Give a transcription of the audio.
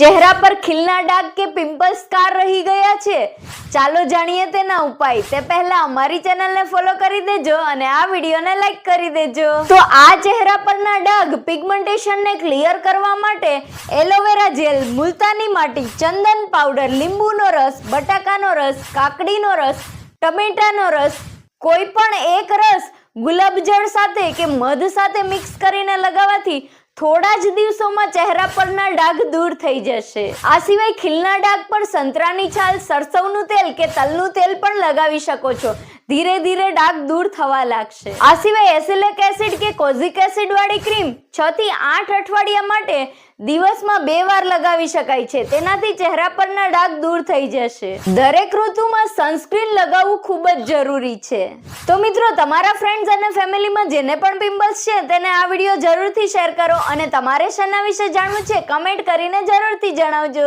ચહેરા પર ખીલના ડાઘ કે પિમ્પલ્સ કાર રહી ગયા છે? ચાલો જાણીએ તેના ઉપાય. તે પહેલા અમારી ચેનલને ફોલો કરી દેજો અને આ વિડીયોને લાઈક કરી દેજો. તો આ ચહેરા પરના ડાઘ પિગમેન્ટેશનને ક્લિયર કરવા માટે એલોવેરા જેલ, મુલતાની માટી, ચંદન પાવડર લીંબુનો રસ, બટાકાનો રસ, કાકડીનો રસ, ટમેટાનો રસ કોઈ પણ એક રસ ગુલાબજળ સાથે કે મધ સાથે મિક્સ કરીને લગાવવાથી થોડા જ દિવસોમાં ચહેરા પરના ડાઘ દૂર થઈ જશે. આ સિવાય ખીલના ડાઘ પર સંતરાની છાલ, સરસવનું તેલ કે તલનું તેલ પણ લગાવી શકો છો. ધીરે ધીરે ડાઘ દૂર થવા લાગશે. આ સિવાય એસિલિક એસિડ કે કોઝિક એસિડ વાળી ક્રીમ છ થી આઠ અઠવાડિયા માટે દિવસમાં બે વાર લગાવી શકાય છે. તેનાથી ચહેરા પરના ડાઘ દૂર થઈ જશે. દરેક ઋતુમાં સનસ્ક્રીન લગાવવું ખૂબ જ જરૂરી છે. તો મિત્રો, તમારા ફ્રેન્ડ્સ અને ફેમિલીમાં જેને પણ પિમ્પલ્સ છે, તેને આ વીડિયો જરૂરથી શેર કરો અને તમારે શેના વિશે જાણવું છે કમેન્ટ કરીને જરૂરથી જણાવજો.